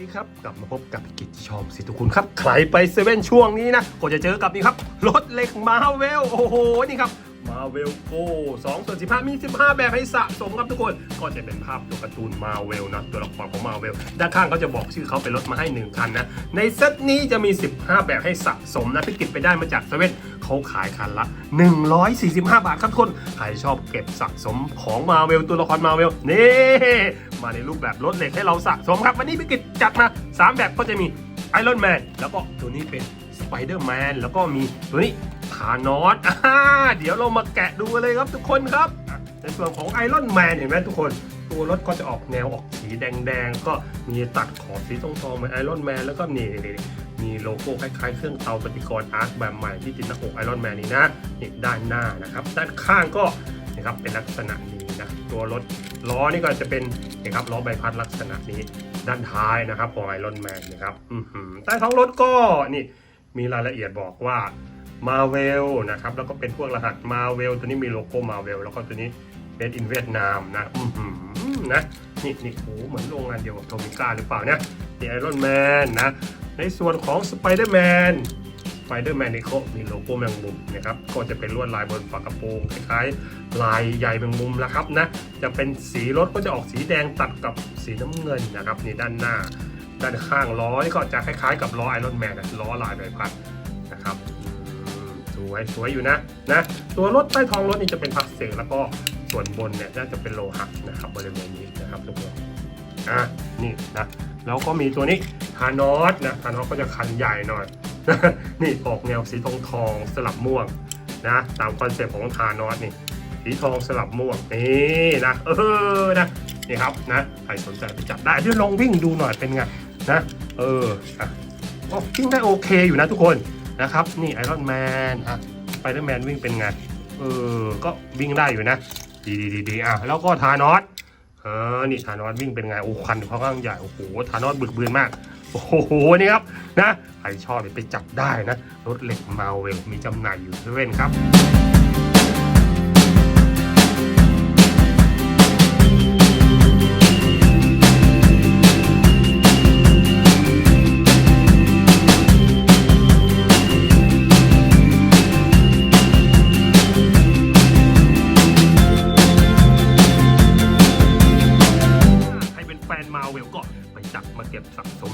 ดีครับกลับมาพบกับกิจชอมสิทุกคุณครับ ใครไปเซเว่นช่วงนี้นะก็จะเจอกับนี่ครับรถเหล็กมาเวลโอ้โหนี่ครับมาเวลโก2ส่วน15มี15แบบให้สะสมครับทุกคน ก็จะเป็นภาพตัวการ์ตูนมาเวลนะ ตัวละครของมาเวลด้านข้างเขาจะบอกชื่อเขาเป็นรถมาให้1คันนะ ในเซตนี้จะมี 15 แบบให้สะสมนะพี่กิจไปได้มาจากเซเว่น เขาขายคันละ 145 บาทครับทุกคน ใครชอบเก็บสะสมของมาเวลตัวละครมาเวลนี่มาในรูปแบบรถเหล็กให้เราสะสมครับ วันนี้พี่กิจจัดมา 3 แบบก็จะมีไอรอนแมนแล้วก็ตัวนี้เป็นสไปเดอร์แมนแล้วก็มีตัวนี้ทานอสเดี๋ยวเรามาแกะดูเลยครับทุกคนครับในส่วนของไอรอนแมนเห็นไหมทุกคน ตัวรถก็จะออกแนวออกสีแดงๆ ก็มีตัดขอบสีทองๆเหมือนไอรอนแมนแล้วก็นี่มีโลโก้คล้ายๆ เครื่องเตาปฏิกรณ์อาร์ตแบบใหม่ที่ติดหน้าอกไอรอนแมนนี่นะนี่ด้านหน้านะครับ ด้านข้างก็นะครับเป็นลักษณะนี้นะตัวรถล้อนี่ก็จะเป็นนะครับล้อใบพัดลักษณะนี้ด้านท้ายนะครับของไอรอนแมนนะครับอื้อหือใต้ท้องรถก็นี่มีรายละเอียดบอกว่ามาเวลนะครับแล้วก็เป็นพวกรหัสมาเวลตัวนี้มีโลโก้มาเวลแล้วก็ตัวนี้เ a ดอินเวียดนามนะอือหือ นะนี่นี่โอ้เหมือนโรงงานเดียวกับโทมิก้าหรือเปล่าเนี่ยนี่ไอรอนแมนนะ ในส่วนของสไปเดอร์แมนสไปเดอร์แมนนี่เขามีโลโก้แมงมุมนะครับก็จะเป็นลวดลายบนฝากระโปรงคล้ายๆลายใหญ่แมงมุมแล้วครับนะจะเป็นสีรถก็จะออกสีแดงตัดกับสีน้ำเงินนะครับนี่ด้านหน้า ด้านข้างล้อก็จะคล้ายๆ กับล้อไอรอนแมนล้อลายใบพัดนะครับสวยสวยอยู่นะนะตัวรถใต้ท้องรถนี่จะเป็นพลาสติกแล้วก็ ส่วนบนเนี่ยน่าจะเป็นโลหะนะครับบริเวณนี้นะครับทุกคนอะนี่นะแล้วก็มีตัวนี้ทานอสนะทานอสก็จะคันใหญ่หน่อย นี่ออกแนวสีทองทองสลับม่วงนะตามคอนเซ็ปต์ของทานอสนี่สีทองสลับม่วงนี่นะเออนะนี่ครับนะใครสนใจไปจับได้เดี๋ยวลองวิ่งดูหน่อยเป็นไงนะเอออะก็วิ่งได้โอเคอยู่นะทุกคนนะครับนี่ไอรอนแมนอะไปเดอร์แมนวิ่งเป็นไงเออก็วิ่งได้อยู่นะ ดีดีดีดีอะแล้วก็ทานอสเออนี่ทานอสวิ่งเป็นไงโอ้ควันเขาข้างใหญ่โอ้โหทานอสบึกบืนมากโอ้โหนี่ครับนะใครชอบไปจับได้นะรถเหล็กมาเวลมีจำหน่ายอยู่เซเว่นครับ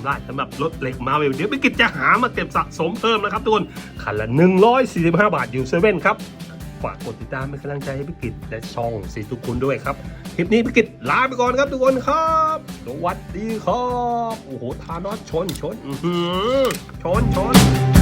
ได้สำหรับรถเหล็กมาเวลเดี๋ยวไปกิจจะหามาเก็บสะสมเพิ่มนะครับทุกคนคันละ 145 บาทอยู่เซเว่นครับฝากกดติดตามเป็นกำลังใจให้พิกิจและช่องสีทุกคุณด้วยครับ คลิปนี้พิกิจลาไปก่อนครับทุกคนครับสวัสดีครับ โอ้โห ทานอสชนชนชนชน